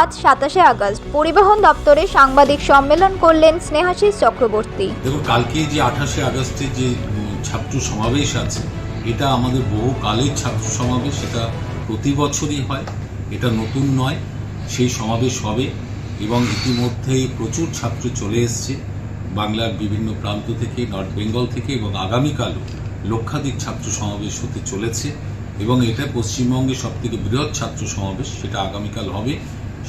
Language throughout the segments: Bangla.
আজ সাতাশে আগস্ট পরিবহন দপ্তরে সাংবাদিক সম্মেলন করলেন স্নেহাশিস চক্রবর্তী। দেখুন, কালকে যে আঠাশে আগস্টে যে ছাত্র সমাবেশ আছে, এটা আমাদের বহু কালের ছাত্র সমাবেশ, এটা প্রতি বছরই হয়, এটা নতুন নয়, সেই সমাবেশ হবে এবং ইতিমধ্যেই প্রচুর ছাত্র চলে এসছে, বাংলার বিভিন্ন প্রান্ত থেকে, নর্থ বেঙ্গল থেকে এবং আগামীকালও লক্ষাধিক ছাত্র সমাবেশ হতে চলেছে এবং এটা পশ্চিমবঙ্গের সবথেকে বৃহৎ ছাত্র সমাবেশ, সেটা আগামীকাল হবে।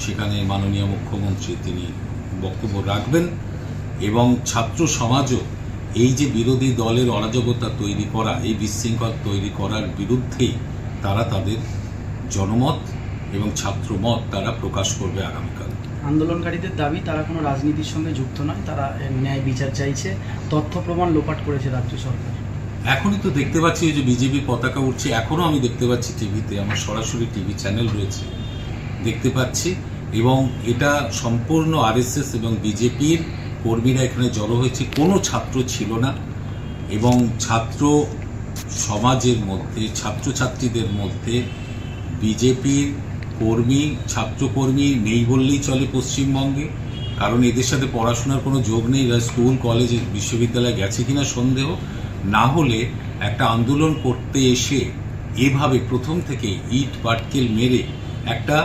সেখানে মাননীয় মুখ্যমন্ত্রী তিনি বক্তব্য রাখবেন এবং ছাত্র সমাজও এই যে বিরোধী দলের অরাজকতা তৈরি করা এই বিশৃঙ্খল তৈরি করার বিরুদ্ধেই তারা তাদের জনমত এবং ছাত্রমত তারা প্রকাশ করবে আগামীকাল। আন্দোলনকারীদের দাবি তারা কোনো রাজনীতির সঙ্গে যুক্ত নয় তারা ন্যায় বিচার চাইছে তথ্য প্রমাণ লোপাট করেছে রাজ্য সরকার। এখনই তো দেখতে পাচ্ছি যে বিজেপি পতাকা উঠছে এখনও আমি দেখতে পাচ্ছি টিভিতে আমার সরাসরি টিভি চ্যানেল রয়েছে। দেখতে পাচ্ছি এবং এটা সম্পূর্ণ আরএসএস এবং বিজেপির কর্মীরা এখানে জড়ো হয়েছে। কোনো ছাত্র ছিল না এবং ছাত্র সমাজের মধ্যে, ছাত্রছাত্রীদের মধ্যে বিজেপির কর্মী, ছাত্রকর্মী নেই বললেই চলে পশ্চিমবঙ্গে। কারণ এদের সাথে পড়াশোনার কোনো যোগ নেই। এরা স্কুল, কলেজ, বিশ্ববিদ্যালয়ে গেছে কিনা সন্দেহ। না হলে একটা আন্দোলন করতে এসে এভাবে প্রথম থেকে ইট পাটকেল মেরে একটা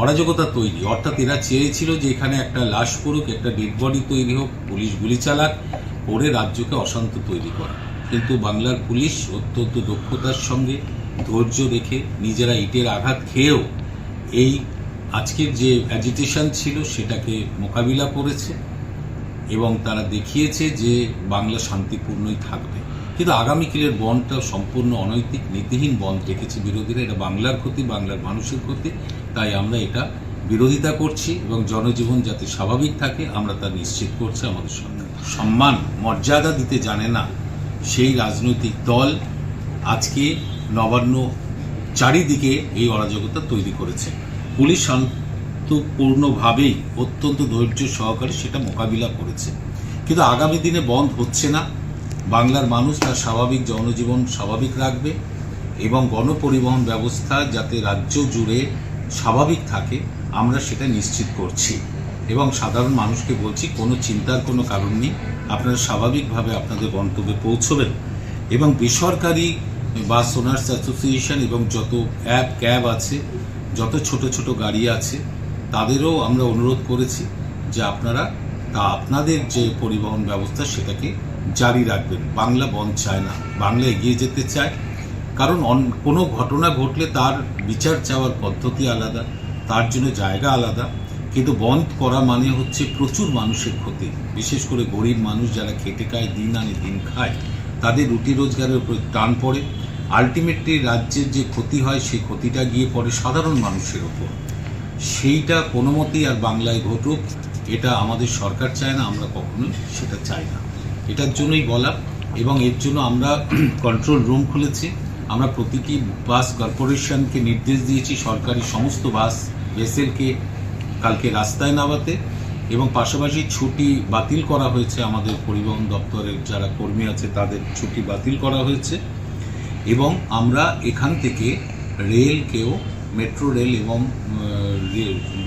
অরাজকতা তৈরি। অর্থাৎ এরা চেয়েছিল যে এখানে একটা লাশ পড়ুক, একটা ডেড বডি তৈরি হোক, পুলিশ গুলি চালাক করে রাজ্যকে অশান্ত তৈরি করা। কিন্তু বাংলার পুলিশ অত্যন্ত দক্ষতার সঙ্গে ধৈর্য রেখে নিজেরা ইটের আঘাত খেয়েও এই আজকের যে অ্যাজিটেশন ছিল সেটাকে মোকাবিলা করেছে এবং তারা দেখিয়েছে যে বাংলা শান্তিপূর্ণই থাকবে। কিন্তু আগামীকালের বনটা সম্পূর্ণ অনৈতিক, নীতিহীন বন্ধ রেখেছে বিরোধীরা। এটা বাংলার ক্ষতি, বাংলার মানুষের ক্ষতি। তাই আমরা এটা বিরোধিতা করছি এবং জনজীবন যাতে স্বাভাবিক থাকে, আমরা তা নিশ্চিত করছি আমাদের সরকার সম্মান, মর্যাদা দিতে জানে না সেই রাজনৈতিক দল আজকে নবান্ন চারিদিকে এই অরাজকতা তৈরি করেছে। পুলিশ শান্তপূর্ণভাবেই অত্যন্ত ধৈর্য সহকারে সেটা মোকাবিলা করেছে। কিন্তু আগামী দিনে বন্ধ হচ্ছে না। বাংলার মানুষ তার স্বাভাবিক জনজীবন স্বাভাবিক রাখবে এবং গণপরিবহন ব্যবস্থা যাতে রাজ্য জুড়ে স্বাভাবিক থাকে, আমরা সেটা নিশ্চিত করছি। এবং সাধারণ মানুষকে বলছি, কোনো চিন্তার কোনো কারণ নেই, আপনারা স্বাভাবিকভাবে আপনাদের গন্তব্যে পৌঁছবেন। এবং বেসরকারি বাস ওনার্স অ্যাসোসিয়েশন এবং যত অ্যাপ, ক্যাব আছে, যত ছোট ছোট গাড়ি আছে, তাদেরও আমরা অনুরোধ করেছি যে আপনারা তা, আপনাদের যে পরিবহন ব্যবস্থা সেটাকে জারি রাখবেন। বাংলা বন্ধ চায় না। বাংলা এগিয়ে যেতে চায়। কারণ কোনো ঘটনা ঘটলে তার বিচার চাওয়ার পদ্ধতি আলাদা, তার জন্য জায়গা আলাদা। কিন্তু বন্ধ করা মানে হচ্ছে প্রচুর মানুষের ক্ষতি। বিশেষ করে গরিব মানুষ যারা খেটে খায়, দিন আনে দিন খায়, তাদের রুটি রোজগারের উপর টান পড়ে। আলটিমেটলি রাজ্যের যে ক্ষতি হয়, সেই ক্ষতিটা গিয়ে পড়ে সাধারণ মানুষের ওপর সেইটা কোনো মতেই আর বাংলায় ঘটুক, এটা আমাদের সরকার চায় না, আমরা কখনোই সেটা চাই না। এটার জন্যই বলা। এবং এর জন্য আমরা কন্ট্রোল রুম খুলেছি। আমরা প্রতিটি বাস কর্পোরেশনকে নির্দেশ দিয়েছি, সরকারি সমস্ত বাস ভেসেলকে কালকে রাস্তায় নামাতে। এবং পাশাপাশি ছুটি বাতিল করা হয়েছে আমাদের পরিবহন দপ্তরের যারা কর্মী আছে, তাদের ছুটি বাতিল করা হয়েছে। এবং আমরা এখান থেকে রেলকেও মেট্রো রেল এবং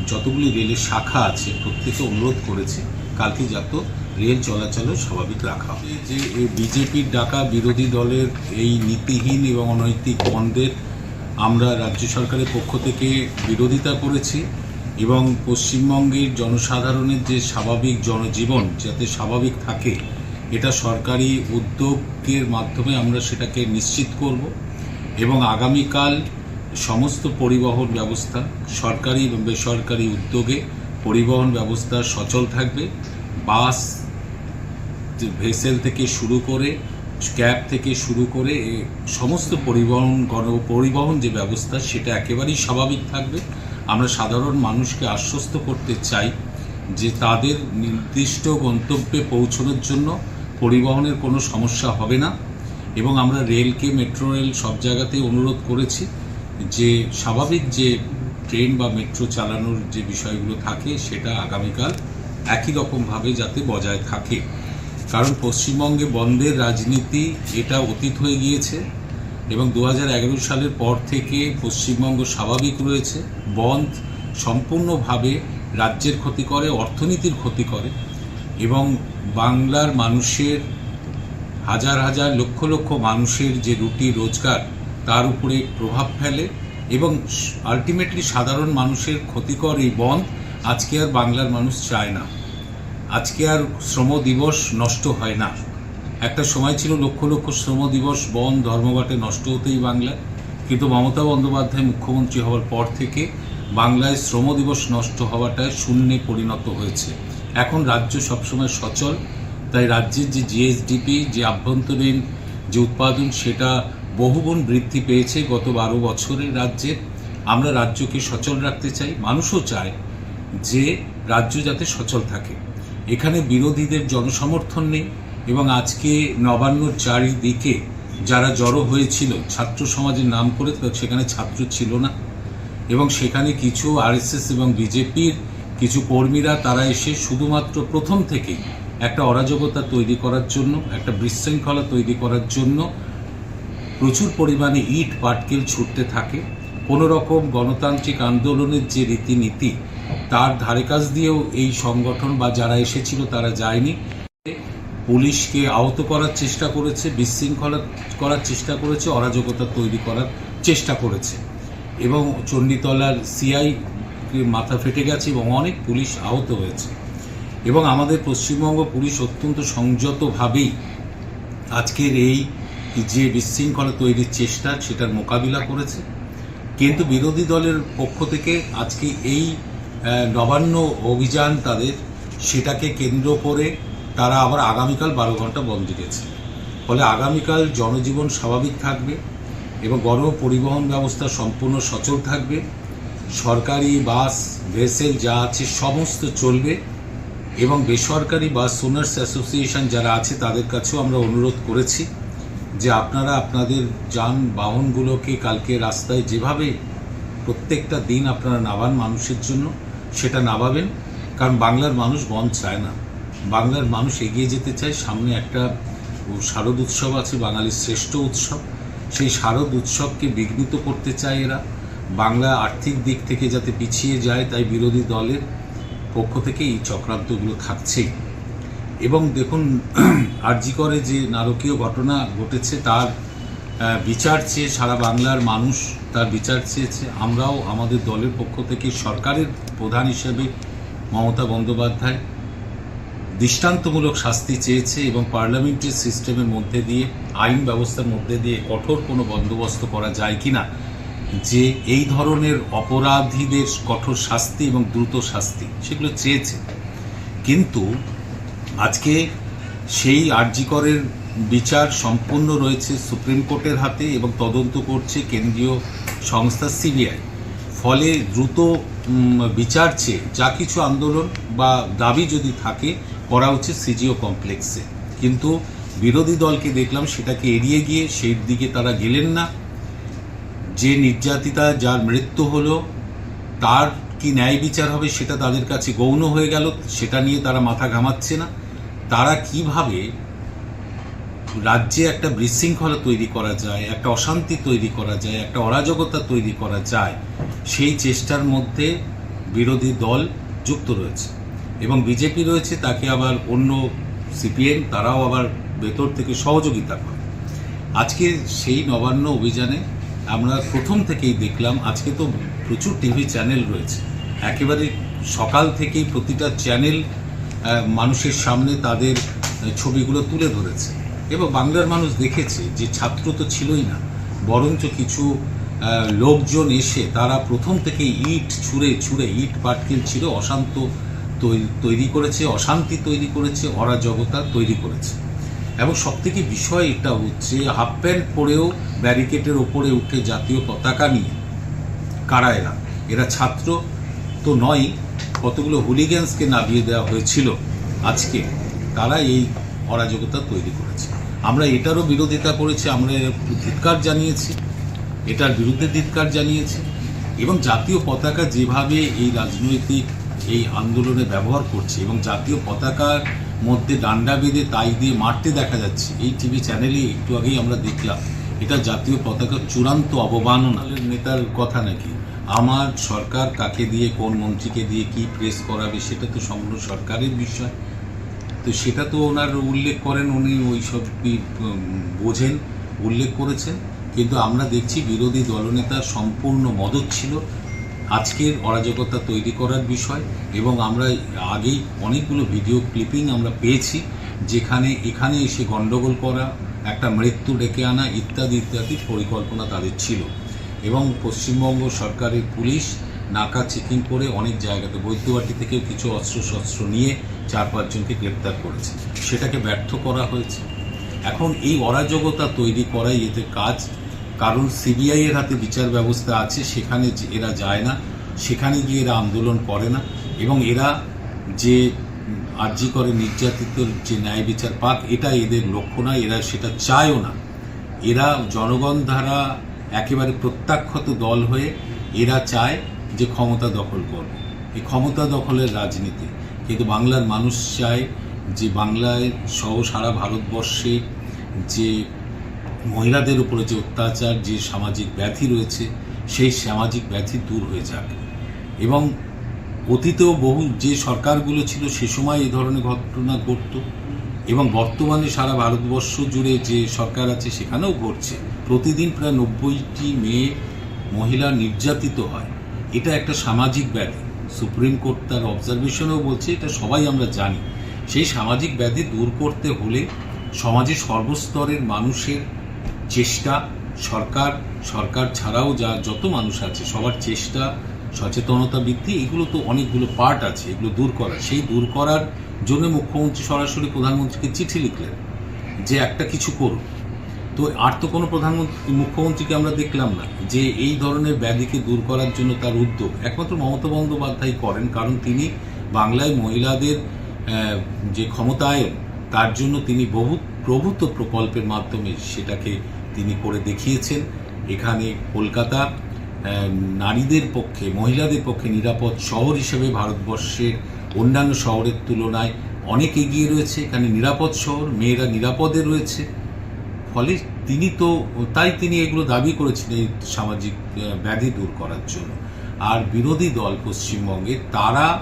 যতগুলি রেলের শাখা আছে, প্রত্যেকে অনুরোধ করেছে। কালকে যত রেল চলাচলও স্বাভাবিক রাখা হবে। যে বিজেপির ডাকা বিরোধী দলের এই নীতিহীন এবং অনৈতিক বন্ধের আমরা রাজ্য সরকারের পক্ষ থেকে বিরোধিতা করেছি এবং পশ্চিমবঙ্গের জনসাধারণের যে স্বাভাবিক জনজীবন যাতে স্বাভাবিক থাকে, এটা সরকারি উদ্যোগের মাধ্যমে আমরা সেটাকে নিশ্চিত করব এবং আগামীকাল সমস্ত পরিবহন ব্যবস্থা সরকারি এবং বেসরকারি উদ্যোগে পরিবহন ব্যবস্থা সচল থাকবে। বাস ভেসেল থেকে শুরু করে, ক্যাব থেকে শুরু করে সমস্ত পরিবহন, গণ পরিবহন যে ব্যবস্থা, সেটা একেবারেই স্বাভাবিক থাকবে। আমরা সাধারণ মানুষকে আশ্বস্ত করতে চাই যে তাদের নির্দিষ্ট গন্তব্যে পৌঁছানোর জন্য পরিবহনের কোনো সমস্যা হবে না এবং আমরা রেলকে, মেট্রো রেল সব জায়গাতেই অনুরোধ করেছি যে স্বাভাবিক যে ট্রেন বা মেট্রো চালানোর যে বিষয়গুলো থাকে, সেটা আগামীকাল একই রকমভাবে যাতে বজায় থাকে। কারণ পশ্চিমবঙ্গে বন্ধের রাজনীতি এটা অতীত হয়ে গিয়েছে এবং দু হাজার এগারো সালের পর থেকে পশ্চিমবঙ্গ স্বাভাবিক রয়েছে। বন্ধ সম্পূর্ণভাবে রাজ্যের ক্ষতি করে, অর্থনীতির ক্ষতি করে এবং বাংলার মানুষের হাজার হাজার লক্ষ লক্ষ মানুষের যে রুটি রোজগার, তার উপরে প্রভাব ফেলে এবং আলটিমেটলি সাধারণ মানুষের ক্ষতিকর এই বন্ধ আজকে আর বাংলার মানুষ চায় না। আজকে আর শ্রম দিবস নষ্ট হয় না। একটা সময় ছিল লক্ষ লক্ষ শ্রম দিবস বন, ধর্মঘটে নষ্ট হতেই বাংলায়। কিন্তু মমতা বন্দ্যোপাধ্যায় মুখ্যমন্ত্রী হওয়ার পর থেকে বাংলায় শ্রম দিবস নষ্ট হওয়াটা শূন্যে পরিণত হয়েছে। এখন রাজ্য সবসময় সচল। তাই রাজ্যের যে জিএসডিপি, যে আভ্যন্তরীণ যে উৎপাদন, সেটা বহুগুণ বৃদ্ধি পেয়েছে গত বারো বছরের রাজ্যে। আমরা রাজ্যকে সচল রাখতে চাই। মানুষও চায় যে রাজ্য যাতে সচল থাকে। এখানে বিরোধীদের জনসমর্থন নেই এবং আজকে নবান্নর চারিদিকে যারা জড়ো হয়েছিল, ছাত্র সমাজের নাম করে সেখানে ছাত্র ছিল না। এবং সেখানে কিছু আরএসএস এবং বিজেপির কিছু কর্মীরা, তারা এসে শুধুমাত্র প্রথম থেকেই একটা অরাজকতা তৈরি করার জন্য, একটা বিশৃঙ্খলা তৈরি করার জন্য প্রচুর পরিমাণে ইট পাটকেল ছুটতে থাকে। কোনো রকম গণতান্ত্রিক আন্দোলনের যে রীতিনীতি তার ধারে কাছ দিয়েও এই সংগঠন বা যারা এসেছিল তারা যায়নি। পুলিশকে আহত করার চেষ্টা করেছে, বিশৃঙ্খলা করার চেষ্টা করেছে, অরাজকতা তৈরি করার চেষ্টা করেছে। এবং চণ্ডীতলার সিআই মাথা ফেটে গেছে এবং অনেক পুলিশ আহত হয়েছে। এবং আমাদের পশ্চিমবঙ্গ পুলিশ অত্যন্ত সংযতভাবেই আজকের এই যে বিশৃঙ্খলা তৈরির চেষ্টা, সেটার মোকাবিলা করেছে। কিন্তু বিরোধী দলের পক্ষ থেকে আজকে এই নবান্ন অভিযান তাদের, সেটাকে কেন্দ্র করে তারা আবার আগামীকাল বারো ঘণ্টা বন্ধ দিয়েছে ফলে আগামীকাল জনজীবন স্বাভাবিক থাকবে এবং গণ পরিবহন ব্যবস্থা সম্পূর্ণ সচল থাকবে। সরকারি বাস, ভেসেল যা আছে সমস্ত চলবে এবং বেসরকারি বাস, সোনার্স অ্যাসোসিয়েশন যারা আছে তাদের কাছেও আমরা অনুরোধ করেছি যে আপনারা আপনাদের যানবাহনগুলোকে কালকে রাস্তায় যেভাবে প্রত্যেকটা দিন আপনারা নাবান মানুষের জন্য সেটা নাবাবেন কারণ বাংলার মানুষ বন্ধ চায় না। বাংলার মানুষ এগিয়ে যেতে চায়, সামনে একটা শারদ উৎসব আছে, বাঙালির শ্রেষ্ঠ উৎসব। সেই শারদ উৎসবকে বিঘ্নিত করতে চায় এরা। বাংলা আর্থিক দিক থেকে যাতে পিছিয়ে যায়, তাই বিরোধী দলের পক্ষ থেকে এই চক্রান্তগুলো থাকছেই। এবং দেখুন, আরজি করে যে নারকীয় ঘটনা ঘটেছে, তার বিচার চেয়ে সারা বাংলার মানুষ তার বিচার চেয়েছে। আমরাও আমাদের দলের পক্ষ থেকে সরকারের প্রধান হিসেবে মমতা বন্দ্যোপাধ্যায় দৃষ্টান্তমূলক শাস্তি চেয়েছে এবং পার্লামেন্টারি সিস্টেমের মধ্যে দিয়ে, আইন ব্যবস্থার মধ্যে দিয়ে কঠোর কোনো বন্দোবস্ত করা যায় কি না যে এই ধরনের অপরাধীদের কঠোর শাস্তি এবং দ্রুত শাস্তি সেগুলো চেয়েছে। কিন্তু আজকে সেই আরজিকরের বিচার সম্পূর্ণ রয়েছে সুপ্রিম কোর্টের হাতে এবং তদন্ত করছে কেন্দ্রীয় সংস্থা সিবিআই। ফলে দ্রুত বিচার চেয়ে যা কিছু আন্দোলন বা দাবি যদি থাকে, করা উচিত সিজিও কমপ্লেক্সে। কিন্তু বিরোধী দলকে দেখলাম সেটাকে এড়িয়ে গিয়ে সেই দিকে তারা গেলেন না। যে নির্যাতিতা যার মৃত্যু হলো, তার কি ন্যায় বিচার হবে সেটা তাদের কাছে গৌণ হয়ে গেল, সেটা নিয়ে তারা মাথা ঘামাচ্ছে না। তারা কীভাবে রাজ্যে একটা বিশৃঙ্খলা তৈরি করা যায়, একটা অশান্তি তৈরি করা যায়, একটা অরাজকতা তৈরি করা যায়, সেই চেষ্টার মধ্যে বিরোধী দল যুক্ত রয়েছে। এবং বিজেপি রয়েছে, তাকে আবার অন্য সিপিএম, তারাও আবার ভেতর থেকে সহযোগিতা করে। আজকে সেই নবান্ন অভিযানে আমরা প্রথম থেকেই দেখলাম, আজকে তো প্রচুর টিভি চ্যানেল রয়েছে। একেবারে সকাল থেকেই প্রতিটা চ্যানেল মানুষের সামনে তাদের ছবিগুলো তুলে ধরেছে। এবং বাংলার মানুষ দেখেছে যে ছাত্র তো ছিলই না, বরঞ্চ কিছু লোকজন এসে তারা প্রথম থেকেই ইট ছুঁড়ে ছুঁড়ে ইট পাটকেল ছিল, অশান্ত তৈরি করেছে, অশান্তি তৈরি করেছে, অরাজকতা তৈরি করেছে। এবং সবথেকে বিষয় এটা হচ্ছে, হাফ প্যান্ট পরেও ব্যারিকেডের ওপরে উঠে জাতীয় পতাকা নিয়ে কারা এরা? এরা ছাত্র তো নয়, কতগুলো হুলিগ্যান্সকে নামিয়ে দেওয়া হয়েছিল। আজকে তারা এই অরাজকতা তৈরি করেছে। আমরা এটারও বিরোধিতা করেছি, আমরা ধিৎকার জানিয়েছি, এটার বিরুদ্ধে ধিৎকার জানিয়েছি, এবং জাতীয় পতাকা যেভাবে এই রাজনৈতিক এই আন্দোলনে ব্যবহার করছে এবং জাতীয় পতাকার মধ্যে ডান্ডা বেঁধে তাই দিয়ে মারতে দেখা যাচ্ছে, এই টিভি চ্যানেলে একটু আগেই আমরা দেখলাম, এটা জাতীয় পতাকার চূড়ান্ত অবমাননা নেতার কথা নাকি? আমার সরকার কাকে দিয়ে, কোন মন্ত্রীকে দিয়ে কি প্রেস করাবে, সেটা তো সম্পূর্ণ সরকারের বিষয়। তো সেটা তো ওনার উল্লেখ করেন, উনি ওই সব বোঝেন, উল্লেখ করেছেন। কিন্তু আমরা দেখছি বিরোধী দলনেতা সম্পূর্ণ মদত ছিল আজকের অরাজকতা তৈরি করার বিষয় এবং আমরা আগেই অনেকগুলো ভিডিও ক্লিপিং আমরা পেয়েছি যেখানে, এখানে এসে গণ্ডগোল করা, একটা মৃত্যু ডেকে আনা ইত্যাদি ইত্যাদি পরিকল্পনা তাদের ছিল। এবং পশ্চিমবঙ্গ সরকারের পুলিশ নাকা চেকিং করে অনেক জায়গাতে বৈদ্যবাটি থেকেও কিছু অস্ত্র শস্ত্র নিয়ে চার পাঁচজনকে গ্রেপ্তার করেছে। সেটাকে ব্যর্থ করা হয়েছে। এখন এই অরাজকতা তৈরি করাই এতে কাজ। কারণ সিবিআই এর হাতে বিচার ব্যবস্থা আছে, সেখানে এরা যায় না, সেখানে গিয়ে এরা আন্দোলন করে না। এবং এরা যে আর্জি করে নির্যাতিত যে ন্যায় বিচার পাক, এটা এদের লক্ষ্য নয় এরা সেটা চায়ও না। এরা জনগণ দ্বারা একেবারে প্রত্যাখ্যাত দল হয়ে এরা চায় যে ক্ষমতা দখল করবে। এই ক্ষমতা দখলের রাজনীতি। কিন্তু বাংলার মানুষ চায় যে বাংলায় সহ সারা ভারতবর্ষে যে মহিলাদের উপরে যে অত্যাচার, যে সামাজিক ব্যাধি রয়েছে, সেই সামাজিক ব্যাধি দূর হয়ে যাক। এবং অতীতেও বহু যে সরকারগুলো ছিল, সে সময় এই ধরনের ঘটনা ঘটত। এবং বর্তমানে সারা ভারতবর্ষ জুড়ে যে সরকার আছে, সেখানেও ঘটছে। প্রতিদিন প্রায় নব্বইটি মেয়ে মহিলা নির্যাতিত হয়। এটা একটা সামাজিক ব্যাধি। সুপ্রিম কোর্ট তার অবজারভেশনেও বলছে, এটা সবাই আমরা জানি। সেই সামাজিক ব্যাধি দূর করতে হলে সমাজে সর্বস্তরের মানুষের চেষ্টা, সরকার সরকার ছাড়াও যা যত মানুষ আছে, সবার চেষ্টা, সচেতনতা বৃদ্ধি, এগুলো তো অনেকগুলো পার্ট আছে, এগুলো দূর করা। সেই দূর করার জন্য মুখ্যমন্ত্রী সরাসরি প্রধানমন্ত্রীকে চিঠি লিখলেন যে, একটা কিছু করুন। তো আর তো কোনো প্রধানমন্ত্রী, মুখ্যমন্ত্রীকে আমরা দেখলাম না যে এই ধরনের ব্যাধিকে দূর করার জন্য তার উদ্যোগ একমাত্র মমতা বন্দ্যোপাধ্যায় করেন, কারণ তিনি বাংলায় মহিলাদের যে ক্ষমতায়ন, তার জন্য তিনি বহু প্রভূত প্রকল্পের মাধ্যমে সেটাকে তিনি করে দেখিয়েছেন। এখানে কলকাতা নারীদের পক্ষে, মহিলাদের পক্ষে নিরাপদ শহর হিসেবে ভারতবর্ষের অন্যান্য শহরের তুলনায় অনেক এগিয়ে রয়েছে। এখানে নিরাপদ শহর, মেয়েরা নিরাপদে রয়েছে। ফলে তিনি তো, তাই তিনি এগুলো দাবি করেছিলেন সামাজিক ব্যাধি দূর করার জন্য। আর বিরোধী দল পশ্চিমবঙ্গে, তারা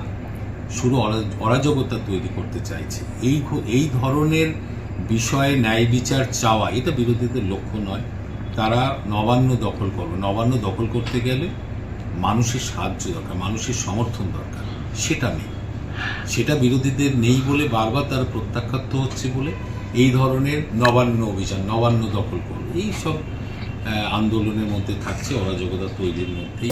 শুরু অরা- অরাজকতা তৈরি করতে চাইছে। এই এই ধরনের বিষয়ে ন্যায় বিচার চাওয়া, এটা বিরোধীদের লক্ষ্য নয়। তারা নবান্ন দখল করবে। নবান্ন দখল করতে গেলে মানুষের সাহায্য দরকার, মানুষের সমর্থন দরকার। সেটা নেই। সেটা বিরোধীদের নেই বলে বারবার তারা প্রত্যাখ্যাত হচ্ছে বলে এই ধরনের নবান্ন অভিযান, নবান্ন দখল করবে। এই সব আন্দোলনের মধ্যে থাকছে, অরাজকতা তৈরির মধ্যেই।